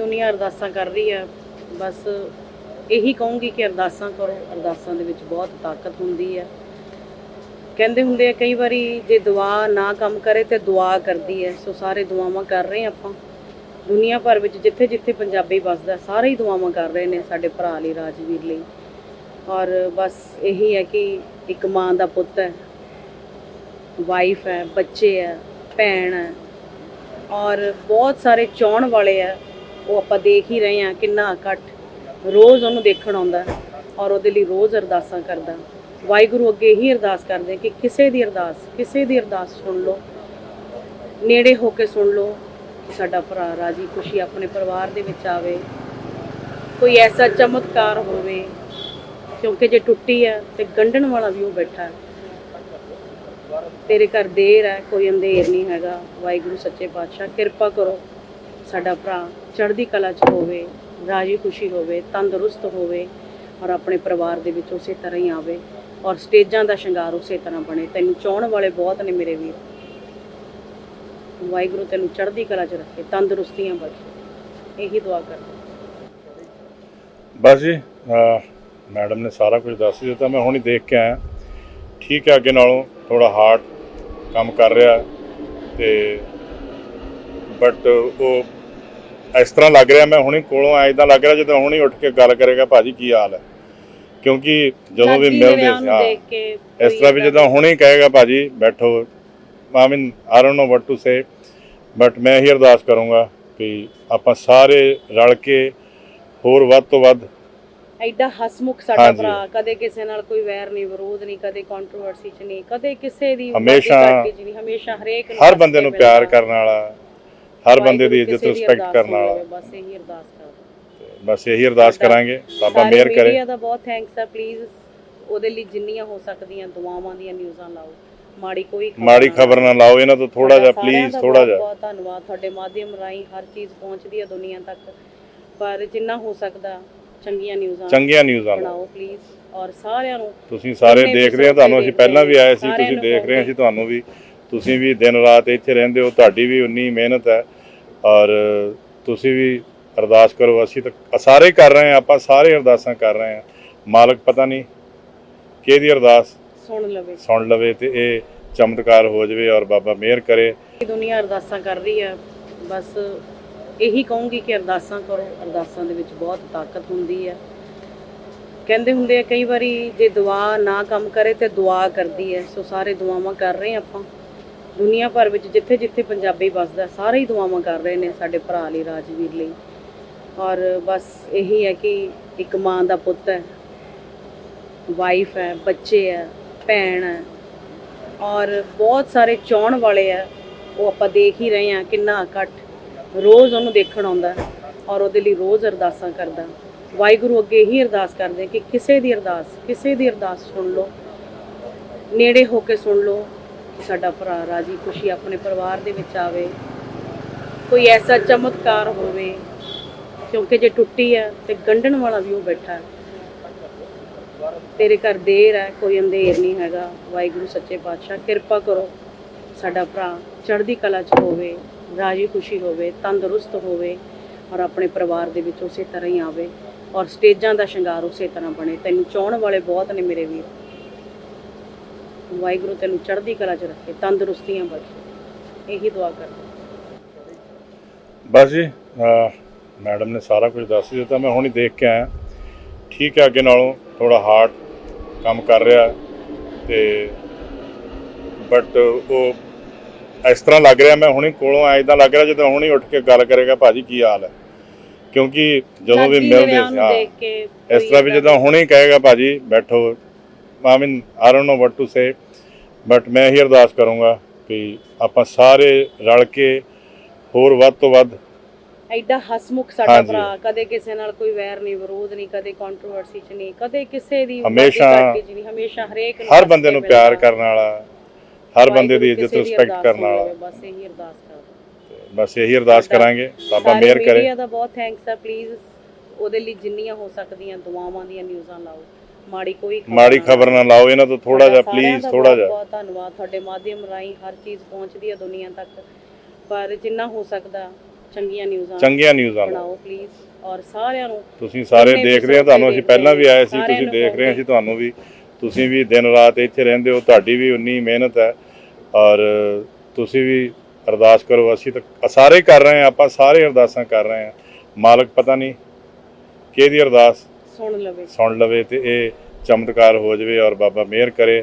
ਦੁਨੀਆ ਅਰਦਾਸਾਂ ਕਰ ਰਹੀ ਹੈ ਬਸ ਇਹੀ ਕਹੂੰਗੀ ਕਿ ਅਰਦਾਸਾਂ ਕਰੋ, ਅਰਦਾਸਾਂ ਦੇ ਵਿੱਚ ਬਹੁਤ ਤਾਕਤ ਹੁੰਦੀ ਹੈ ਕਹਿੰਦੇ ਹੁੰਦੇ ਆ ਕਈ ਵਾਰੀ ਜੇ ਦੁਆ ਨਾ ਕੰਮ ਕਰੇ ਤੇ ਦੁਆ ਕਰਦੀ ਹੈ ਸੋ ਸਾਰੇ ਦੁਆਵਾਂ ਕਰ ਰਹੇ ਆਪਾਂ। ਦੁਨੀਆ ਭਰ ਵਿੱਚ ਜਿੱਥੇ ਜਿੱਥੇ ਪੰਜਾਬੀ ਵੱਸਦਾ, ਸਾਰੇ ਹੀ ਦੁਆਵਾਂ ਕਰ ਰਹੇ ਨੇ ਸਾਡੇ ਭਰਾ ਲਈ, ਰਾਜਵੀਰ ਲਈ। ਔਰ ਬਸ ਇਹੀ ਹੈ ਕਿ ਇੱਕ ਮਾਂ ਦਾ ਪੁੱਤ ਹੈ ਵਾਈਫ ਹੈ, ਬੱਚੇ ਹੈ, ਭੈਣ ਹੈ। ਔਰ ਬਹੁਤ ਸਾਰੇ ਚਾਹਣ ਵਾਲੇ ਆ ਉਹ ਆਪਾਂ ਦੇਖ ਹੀ ਰਹੇ ਹਾਂ ਕਿੰਨਾ ਇਕੱਠ ਰੋਜ਼ ਉਹਨੂੰ ਦੇਖਣ ਆਉਂਦਾ ਔਰ ਉਹਦੇ ਲਈ ਰੋਜ਼ ਅਰਦਾਸਾਂ ਕਰਦਾ ਵਾਹਿਗੁਰੂ ਅੱਗੇ ਹੀ ਅਰਦਾਸ ਕਰਦੇ ਕਿ ਕਿਸੇ ਦੀ ਅਰਦਾਸ, ਕਿਸੇ ਦੀ ਅਰਦਾਸ ਸੁਣ ਲਓ, ਨੇੜੇ ਹੋ ਕੇ ਸੁਣ ਲਓ ਕਿ ਸਾਡਾ ਭਰਾ ਰਾਜੀ ਖੁਸ਼ੀ ਆਪਣੇ ਪਰਿਵਾਰ ਦੇ ਵਿੱਚ ਆਵੇ, ਕੋਈ ਐਸਾ ਚਮਤਕਾਰ ਹੋਵੇ, ਕਿਉਂਕਿ ਜੇ ਟੁੱਟੀ ਹੈ ਤੇ ਗੰਢਣ ਵਾਲਾ ਵੀ ਉਹ ਬੈਠਾ ਹੈ। ਤੇਰੇ ਘਰ ਦੇਰ ਹੈ, ਕੋਈ ਅੰਧੇਰ ਨਹੀਂ ਹੈਗਾ, ਵਾਹਿਗੁਰੂ ਸੱਚੇ ਪਾਤਸ਼ਾਹ ਕਿਰਪਾ ਕਰੋ। ਸਾਡਾ ਭਰਾ ਚੜ੍ਹਦੀ ਕਲਾ 'ਚ ਹੋਵੇ, ਰਾਜੀ ਖੁਸ਼ੀ ਹੋਵੇ, ਤੰਦਰੁਸਤ ਹੋਵੇ ਔਰ ਆਪਣੇ ਪਰਿਵਾਰ ਦੇ ਵਿੱਚ ਉਸੇ ਤਰ੍ਹਾਂ ਹੀ ਆਵੇ ਔਰ ਸਟੇਜਾਂ ਦਾ ਸ਼ਿੰਗਾਰ ਉਸੇ ਤਰ੍ਹਾਂ ਬਣੇ। ਤੈਨੂੰ ਚਾਹਣ ਵਾਲੇ ਬਹੁਤ ਨੇ ਮੇਰੇ ਵੀਰ। ਵਾਹਿਗੁਰੂ ਤੈਨੂੰ ਚੜ੍ਹਦੀ ਕਲਾ 'ਚ ਰੱਖੇ, ਤੰਦਰੁਸਤੀਆਂ ਬਖਸ਼ੇ। ਇਹੀ ਦੁਆ ਕਰਦੇ ਬਸ ਜੀ ਮੈਡਮ ਨੇ ਸਾਰਾ ਕੁਝ ਦੱਸ ਦਿੱਤਾ, ਮੈਂ ਹੁਣੀ ਦੇਖ ਕੇ ਆਇਆ। ਠੀਕ ਹੈ, ਅੱਗੇ ਨਾਲੋਂ ਥੋੜਾ ਹਾਰਡ ਕੰਮ ਕਰ ਰਿਹਾ ਹੈ ਤੇ ਬਟ ਉਹ ਇਸ ਤਰ੍ਹਾਂ ਲੱਗ ਰਿਹਾ ਮੈਂ ਹੁਣੀ ਕੋਲੋਂ ਆਇਆ ਇਦਾਂ ਲੱਗ ਰਿਹਾ ਜਿੱਦਾਂ ਹੁਣੀ ਉੱਠ ਕੇ ਗੱਲ ਕਰੇਗਾ ਭਾਜੀ ਕੀ ਹਾਲ ਹੈ ਕਿਉਂਕਿ ਜਦੋਂ ਵੀ ਮਿਲਦੇ ਸੀ ਹਾਂ ਇਸ ਤਰ੍ਹਾਂ ਵੀ ਜਦੋਂ ਹੁਣੇ ਕਹੇਗਾ ਭਾਜੀ ਬੈਠੋ I mean I don't know what to say but ਮੈਂ ਹੀ ਅਰਦਾਸ ਕਰੂੰਗਾ ਕਿ ਆਪਾਂ ਸਾਰੇ ਰਲ ਕੇ ਹੋਰ ਵੱਧ ਤੋਂ ਵੱਧ ਐਡਾ ਹਸਮੁਖ ਸਾਡਾ। ਭਰਾ ਕਦੇ ਕਿਸੇ ਨਾਲ ਕੋਈ ਵੈਰ ਨਹੀਂ ਵਿਰੋਧ ਨਹੀਂ ਕਦੇ ਕੰਟਰੋਵਰਸੀ ਚ ਨਹੀਂ ਕਦੇ ਕਿਸੇ ਦੀ ਹਮੇਸ਼ਾ- ਹਰੇਕ ਹਰ ਬੰਦੇ ਨੂੰ। ਪਿਆਰ ਕਰਨ ਵਾਲਾ ਹਰ ਬੰਦੇ ਦੀ ਇੱਜ਼ਤ ਰਿਸਪੈਕਟ ਕਰਨ ਵਾਲਾ। ਬਸ ਇਹੀ ਅਰਦਾਸ ਕਰਦੇ ਬਸ ਇਹੀ ਅਰਦਾਸ ਕਰਾਂਗੇ। ਬਾਬਾ ਮਿਹਰ ਕਰੇ। ਮੀਡੀਆ ਦਾ ਬਹੁਤ ਥੈਂਕਸ ਹੈ ਪਲੀਜ਼ ਉਹਦੇ ਲਈ ਜਿੰਨੀਆਂ ਹੋ ਸਕਦੀਆਂ ਦੁਆਵਾਂ ਦੀਆਂ ਨਿਊਜ਼ਾਂ ਲਾਓ। ਮਾੜੀ ਕੋਈ ਮਾੜੀ ਖਬਰ ਨਾ ਲਾਓ। ਇਹਨਾਂ ਤੋਂ ਥੋੜਾ ਜਿਹਾ ਪਲੀਜ਼ ਥੋੜਾ ਜਿਹਾ। ਬਹੁਤ ਧੰਨਵਾਦ। ਤੁਹਾਡੇ ਮਾਧਿਅਮ ਰਾਹੀਂ ਹਰ ਚੀਜ਼ ਪਹੁੰਚਦੀ ਹੈ ਦੁਨੀਆ ਤੱਕ। ਪਰ ਜਿੰਨਾ ਹੋ ਸਕਦਾ ਚੰਗੀਆਂ ਨਿਊਜ਼ਾਂ ਚੰਗੀਆਂ ਨਿਊਜ਼ਾਂ ਲਾਓ। ਬਣਾਓ ਪਲੀਜ਼ ਔਰ ਸਾਰਿਆਂ ਨੂੰ ਤੁਸੀਂ ਸਾਰੇ ਜਿੰਨੇ ਵੀ ਦੇਖਦੇ ਹੋ ਤੁਹਾਨੂੰ ਅਸੀਂ ਪਹਿਲਾਂ ਵੀ ਆਏ ਸੀ ਤੁਸੀਂ ਦੇਖ ਰਹੇ। ਸੀ ਤੁਹਾਨੂੰ ਵੀ ਤੁਸੀਂ ਵੀ ਦਿਨ ਰਾਤ ਇੱਥੇ ਰਹਿੰਦੇ ਹੋ ਤੁਹਾਡੀ ਵੀ ਉਨੀ ਮਿਹਨਤ ਹੈ। ਔਰ ਤੁਸੀਂ ਵੀ ਅਰਦਾਸ ਕਰੋ ਅਸੀਂ ਤਾਂ ਸਾਰੇ ਕਰ ਰਹੇ ਹਾਂ ਆਪਾਂ ਸਾਰੇ ਅਰਦਾਸਾਂ ਕਰ ਰਹੇ ਹਾਂ। ਮਾਲਕ ਪਤਾ ਨਹੀਂ ਕਿਹਦੀ ਅਰਦਾਸ ਸੁਣ ਲਵੇ। ਸੁਣ ਲਵੇ ਤੇ ਇਹ ਚਮਤਕਾਰ ਹੋ ਜਾਵੇ ਔਰ ਬਾਬਾ ਮਿਹਰ ਕਰੇ। ਦੁਨੀਆ ਅਰਦਾਸਾਂ ਕਰ ਰਹੀ ਹੈ ਬਸ ਇਹੀ ਕਹੂੰਗੀ ਕਿ ਅਰਦਾਸਾਂ ਕਰੋ। ਅਰਦਾਸਾਂ ਦੇ ਵਿੱਚ ਬਹੁਤ ਤਾਕਤ ਹੁੰਦੀ ਹੈ ਕਹਿੰਦੇ ਹੁੰਦੇ ਆ ਕਈ ਵਾਰੀ ਜੇ ਦੁਆ ਨਾ ਕੰਮ ਕਰੇ ਤੇ ਦੁਆ ਕਰਦੀ ਹੈ ਸੋ ਸਾਰੇ ਦੁਆਵਾਂ ਕਰ ਰਹੇ ਆਪਾਂ। ਦੁਨੀਆ ਭਰ ਵਿੱਚ ਜਿੱਥੇ ਜਿੱਥੇ ਪੰਜਾਬੀ ਵੱਸਦਾ, ਸਾਰੇ ਹੀ ਦੁਆਵਾਂ ਕਰ ਰਹੇ ਨੇ ਸਾਡੇ ਭਰਾ ਲਈ, ਰਾਜਵੀਰ ਲਈ। ਔਰ ਬਸ ਇਹੀ ਹੈ ਕਿ ਇੱਕ ਮਾਂ ਦਾ ਪੁੱਤ ਹੈ ਵਾਈਫ ਹੈ, ਬੱਚੇ ਹੈ, ਭੈਣ ਹੈ। ਔਰ ਬਹੁਤ ਸਾਰੇ ਚਾਹਣ ਵਾਲੇ ਆ ਉਹ ਆਪਾਂ ਦੇਖ ਹੀ ਰਹੇ ਹਾਂ ਕਿੰਨਾ ਇਕੱਠ ਰੋਜ਼ ਉਹਨੂੰ ਦੇਖਣ ਆਉਂਦਾ ਔਰ ਉਹਦੇ ਲਈ ਰੋਜ਼ ਅਰਦਾਸਾਂ ਕਰਦਾ ਵਾਹਿਗੁਰੂ ਅੱਗੇ ਹੀ ਅਰਦਾਸ ਕਰਦੇ ਕਿ ਕਿਸੇ ਦੀ ਅਰਦਾਸ, ਕਿਸੇ ਦੀ ਅਰਦਾਸ ਸੁਣ ਲਓ, ਨੇੜੇ ਹੋ ਕੇ ਸੁਣ ਲਓ ਕਿ ਸਾਡਾ ਭਰਾ ਰਾਜੀ ਖੁਸ਼ੀ ਆਪਣੇ ਪਰਿਵਾਰ ਦੇ ਵਿੱਚ ਆਵੇ। ਕੋਈ ਐਸਾ ਚਮਤਕਾਰ ਹੋਵੇ, ਕਿਉਂਕਿ ਜੇ ਟੁੱਟੀ ਹੈ ਤੇ ਗੰਢਣ ਵਾਲਾ ਵੀ ਉਹ ਬੈਠਾ ਹੈ। ਤੇਰੇ ਘਰ ਦੇਰ ਹੈ, ਕੋਈ ਅੰਧੇਰ ਨਹੀਂ ਹੈਗਾ। ਵਾਹਿਗੁਰੂ, ਸੱਚੇ ਪਾਤਸ਼ਾਹ, ਕਿਰਪਾ ਕਰੋ ਸਾਡਾ ਭਰਾ ਚੜ੍ਹਦੀ ਕਲਾ 'ਚ ਹੋਵੇ, ਰਾਜੀ ਖੁਸ਼ੀ ਹੋਵੇ, ਤੰਦਰੁਸਤ ਹੋਵੇ ਔਰ ਆਪਣੇ ਪਰਿਵਾਰ ਦੇ ਵਿੱਚ ਉਸੇ ਤਰ੍ਹਾਂ ਹੀ ਆਵੇ। ਔਰ ਸਟੇਜਾਂ ਦਾ ਸ਼ਿੰਗਾਰ ਉਸੇ ਤਰ੍ਹਾਂ ਬਣੇ। ਤੈਨੂੰ ਚਾਹਣ ਵਾਲੇ ਬਹੁਤ ਨੇ ਮੇਰੇ ਵੀਰ। ਵਾਹਿਗੁਰੂ ਤੈਨੂੰ ਚੜ੍ਹਦੀ ਕਲਾ 'ਚ ਰੱਖੇ ਤੰਦਰੁਸਤੀਆਂ ਬਖਸ਼ੇ। ਇਹੀ ਦੁਆ ਕਰਦੇ ਬਸ ਜੀ ਮੈਡਮ ਨੇ ਸਾਰਾ ਕੁਝ ਦੱਸ ਦਿੱਤਾ ਮੈਂ ਹੁਣੀ ਦੇਖ ਕੇ ਆਇਆ। ਠੀਕ ਹੈ ਅੱਗੇ ਨਾਲੋਂ ਥੋੜਾ ਹਾਰਡ ਕੰਮ ਕਰ ਰਿਹਾ ਤੇ ਬਟ ਉਹ ਇਸ ਤਰ੍ਹਾਂ ਲੱਗ ਰਿਹਾ ਮੈਂ ਹੁਣੀ ਕੋਲੋਂ ਆਇਆ ਇਦਾਂ ਲੱਗ ਰਿਹਾ ਜਿੱਦਾਂ ਹੁਣੀ ਉੱਠ ਕੇ ਗੱਲ ਕਰੇਗਾ ਭਾਜੀ ਕੀ ਹਾਲ ਹੈ? ਕਿਉਂਕਿ ਜਦੋਂ ਵੀ ਮਿਲਦੇ ਸੀ ਇਸ ਤਰ੍ਹਾਂ ਵੀ ਜਦੋਂ ਹੁਣੇ ਕਹੇਗਾ ਭਾਜੀ ਬੈਠੋ। I mean I don't know what to say but ਮੈਂ ਹੀ ਅਰਦਾਸ ਕਰੂੰਗਾ ਕਿ ਆਪਾਂ ਸਾਰੇ ਰਲ ਕੇ ਹੋਰ ਵੱਧ ਤੋਂ ਵੱਧ ਐਡਾ ਹਸਮੁਖ ਸਾਡਾ। ਭਰਾ ਕਦੇ ਕਿਸੇ ਨਾਲ ਕੋਈ ਵੈਰ ਨਹੀਂ ਵਿਰੋਧ ਨਹੀਂ ਕਦੇ ਕੰਟਰੋਵਰਸੀ ਚ ਨਹੀਂ ਕਦੇ ਕਿਸੇ ਦੀ ਹਮੇਸ਼ਾ- ਹਮੇਸ਼ਾ ਹਰੇਕ ਹਰ ਬੰਦੇ ਨੂੰ। ਪਿਆਰ ਕਰਨ ਵਾਲਾ ਹਰ ਬੰਦੇ ਦੀ ਇੱਜ਼ਤ ਰਿਸਪੈਕਟ ਕਰਨ ਵਾਲਾ ਬਸ ਇਹੀ ਅਰਦਾਸ ਕਰਦੇ ਬਸ ਇਹੀ ਅਰਦਾਸ ਕਰਾਂਗੇ ਬਾਬਾ ਮਿਹਰ ਕਰੇ ਮੀਡੀਆ ਦਾ ਬਹੁਤ ਥੈਂਕਸ ਹੈ ਪਲੀਜ਼ ਉਹਦੇ ਲਈ ਜਿੰਨੀਆਂ ਹੋ ਸਕਦੀਆਂ ਦੁਆਵਾਂ ਦੀਆਂ ਨਿਊਜ਼ਾਂ ਲਾਓ ਮਾੜੀ ਕੋਈ ਖਬਰ ਮਾੜੀ ਨਾ ਖਬਰ ਨਾ ਲਾਓ ਇਹਨਾਂ ਤੋਂ ਥੋੜਾ ਜਿਹਾ ਸਾਰਿਆਂ ਪਲੀਜ਼ ਦਾ ਥੋੜਾ ਬਹੁਤ- ਜਿਹਾ। ਬਹੁਤ ਧੰਨਵਾਦ ਤੁਹਾਡੇ ਮਾਧਿਅਮ ਰਾਹੀਂ ਹਰ ਚੀਜ਼ ਪਹੁੰਚਦੀ ਹੈ ਦੁਨੀਆ ਤੱਕ। ਪਰ ਜਿੰਨਾ ਹੋ ਸਕਦਾ ਚੰਗੀਆਂ ਨਿਊਜ਼ਾਂ ਚੰਗੀਆਂ ਨਿਊਜ਼ਾਂ ਲਓ। ਬਣਾਓ ਪਲੀਜ਼ ਔਰ ਸਾਰਿਆਂ ਨੂੰ ਤੁਸੀਂ ਸਾਰੇ ਦੇਖਦੇ ਹੋ ਤੁਹਾਨੂੰ ਅਸੀਂ ਪਹਿਲਾਂ ਵੀ ਆਏ ਸੀ ਸਾਰਿਆਂ ਤੁਸੀਂ ਨੂੰ ਦੇਖ ਰਹੇ ਸੀ ਕਹੋਗੇ। ਤੁਹਾਨੂੰ ਵੀ ਤੁਸੀਂ ਵੀ ਦਿਨ ਰਾਤ ਇੱਥੇ ਰਹਿੰਦੇ ਹੋ ਤੁਹਾਡੀ ਵੀ ਉਨੀ ਮਿਹਨਤ ਹੈ। ਔਰ ਤੁਸੀਂ ਵੀ ਅਰਦਾਸ ਕਰੋ ਅਸੀਂ ਤਾਂ ਸਾਰੇ ਹੀ ਕਰ ਰਹੇ ਹਾਂ ਆਪਾਂ ਸਾਰੇ ਅਰਦਾਸਾਂ ਕਰ ਰਹੇ ਹਾਂ। ਮਾਲਕ ਪਤਾ ਨਹੀਂ ਕਿਹਦੀ ਅਰਦਾਸ ਸੁਣ ਲਵੇ। ਸੁਣ ਲਵੇ ਤੇ ਇਹ ਚਮਤਕਾਰ ਹੋ ਜਾਵੇ ਔਰ ਬਾਬਾ ਮਿਹਰ ਕਰੇ।